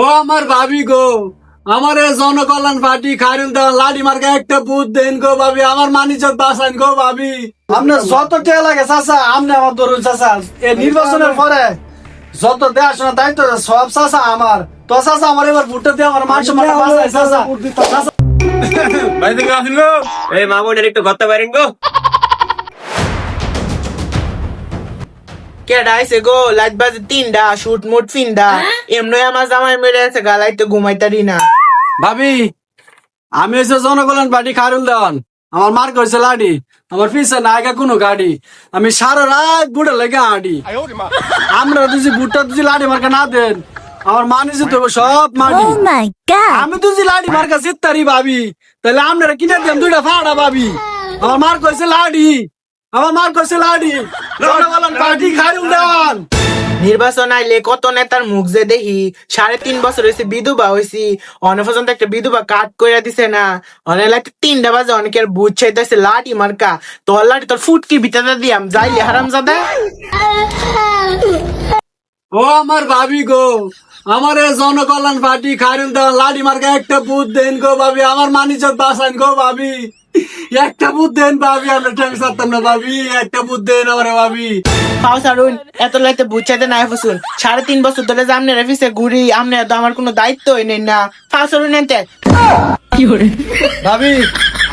ও আমার ভাবি গো আমার এই জনকল্যাণ পার্টি খাইরুল দেওয়া লাডি মার্কা একটা বুথ দেন গো ভাবি আমার মানিজত বাসান গো ভাবি। আপনার যত টেয়া লাগে চাচা আপনি আমার ধরুন চাচা। এই নির্বাচনের পরে যত দেখাশোনা দায়িত্ব সব চাচা আমার। তো চাচা আমার এবার ভোটটা দিয়ে আমার মানুষ মানে চাচা। ভাই আসুন গো? এই মা বোনের একটু ঘরতে পারেন গো। কেডা আইছে গো? লাইট বাজে তিনটা শুট মুট ফিন্দা এমনি আমার জামাই মেরে আছে গালাই তো ঘুমাইতারি না। ভাবি আমি হচ্ছে জনকল্যাণ পার্টি খাইরুল দেওয়ান। আমার মার কইছে লাডি। আমার পিছে নায়িকা কোনো গাড়ি। আমি সারা রাত বুড়ে লেগে আডি আমরা তুই বুটটা তুই লাডি মার্কা না দেন। আমার মানিছে তো সব মাটি। Oh! আমি তুই লাডি মার্কা জিততারি ভাবি। তাহলে আপনারা কিনে দেন দুইটা ফাড়া ভাবি। আমার মার কইছে লাডি। আমার মার কইছে লাডি। জনকল্যাণ পার্টি খাইরুল দেওয়ান নির্বাচন আইলে কত নেতার মুখ যে দেখি সাড়ে তিন বছর হয়েছে বিধবা হয়েছি অনেক পর্যন্ত একটা বিধবা কাট করে দিছে না। অনেক লাগে তিনটা বাজে অনেকের বুঝ চাইতেছে লাঠি মার্কা তোর লাঠি তোর ফুটকি ভিতরে দিয়াম যাইলে হারাম জাদা ও আমার ভাবি গো আমার জনকল্যাণ পার্টি খাইরুল দেওয়া লাডি মার্কা একটা বুথ দেন গো ভাবি আমার মানিজত বাসান গো ভাবি। একটা দেন ভাবি আমরা সারতাম না ভাবি একটা বুথ দেন আমার ভাবি। পাও সারুন এত লাইতে বুঝ চাইতে নাই ফুসুন। সাড়ে তিন বছর ধরে যে আমনে রেফিসে ঘুরি আমনে তো আমার কোনো দায়িত্বই নেই না। পাও সারুন এনতে। ভাবি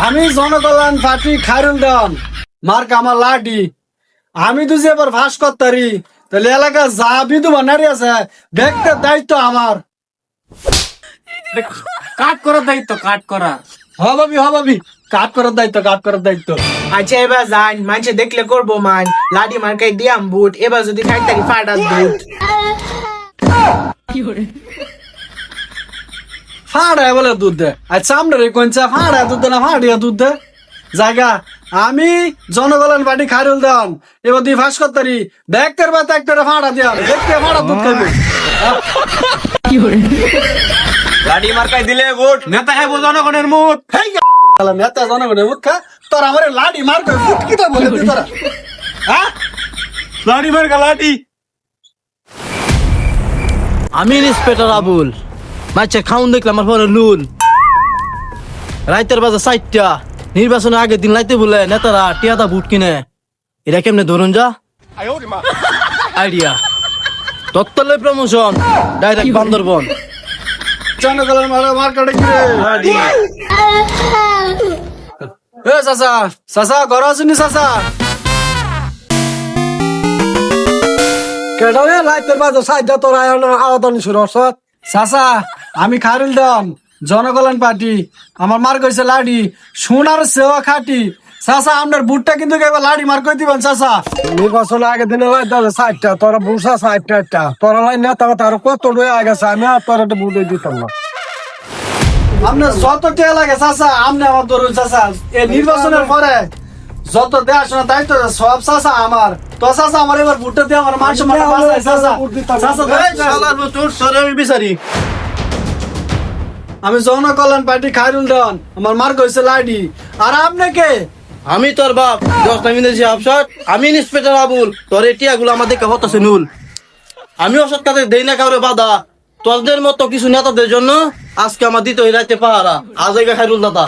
আমি জনকল্যাণ পার্টি খাইরুল দেওয়ান মার্ক আমার লাডি। আমি তো যে এবার ভাস করতারি তাহলে এলাকা যা বিধবা নারী আছে ব্যক্তির দায়িত্ব আমার। কাট করার দায়িত্ব কাট করা হ ভাবি হ ভাবি। কাট করার দায়িত্ব কাট করার দায়িত্ব। আচ্ছা এবার যান। মানুষে দেখলে করব মান লাডি মার্কাই দিয়াম বুট। এবার যদি খাইতারি ফাটাস বুট ফাড়ায় বলে দুধ দে। আচ্ছা আমরা কোনচা ফাড়ায় দুধ দে না ফাড়িয়া দুধ দে? জায়গা আমি জনগণের বাড়ি খাইরুল দাম। এবার দুই ফাঁস করতারি ব্যাগটার বা একটা ফাড়া দিয়াম দেখতে ফাড়া দুধ খাইবে। গাড়ি মার্কাই দিলে ভোট নেতা খাইবো জনগণের মুখ গেলাম নেতা জনগণের মুখ তোর আমার লাডি মার করে ফুট বলে দি তোরা। হ্যাঁ লাঠি মার্কা লাঠি। আমি ইন্সপেক্টর আবুল। মাইছে খাউন দেখলাম আমার পরে নুন রাইতের বাজে চারটা। নির্বাচনের আগের দিন লাইতে বলে নেতারা টিয়াদা বুট কিনে। এটা কেমনে ধরুন যা? আইডিয়া। তত্তলে প্রমোশন ডাইরেক্ট বান্দরবন। জনগণের মারা মার কাটে কি রে? এ চাচা চাচা ঘর আসুনি চাচা। কেডা রে লাইতের বাজে সাইডা তোর আওয়াদানি শুরু হসত চাচা আমি খারুল দাম জনকল্যাণ পার্টি আমার মার কইছে লাডি সোনার সেবা খাটি। চাচা আপনার বুটটা কিন্তু এবার লাডি মার কই দিবেন চাচা। নির্বাচন আগে দিনে লাইতে ষাটটা তোরা বুঝা ষাটটা তোরা লাই নেতা তার কত রয়ে আগে আমি আর তোর বুঝে দিতাম না। আপনার যত টেয়া লাগে চাচা আপনি আমার ধরুন চাচা। এই নির্বাচনের পরে যত দেখাশোনা দায়িত্ব সব চাচা আমার। তো চাচা আমার এবার ভোটটা দিয়ে আমার মানুষ মানে চাচা চাচা। আমি বিচারি। আমি জনকল্যাণ পার্টি খাইরুল দেওয়ান আমার মার কইছে লাইডি। আর আপনি কে? আমি তোর বাপ দশটা মিনিট অফসর আমি ইন্সপেক্টর আবুল তোর এটিয়া গুলো আমাদের হতাছে নুল। আমি অসৎ কাজে দেই না কাউরে বাধা। তোদের মতো কিছু নেতাদের জন্য আজকে আমার দিতে হইলাইতে পাহারা। আজ খাইরুল দাদা।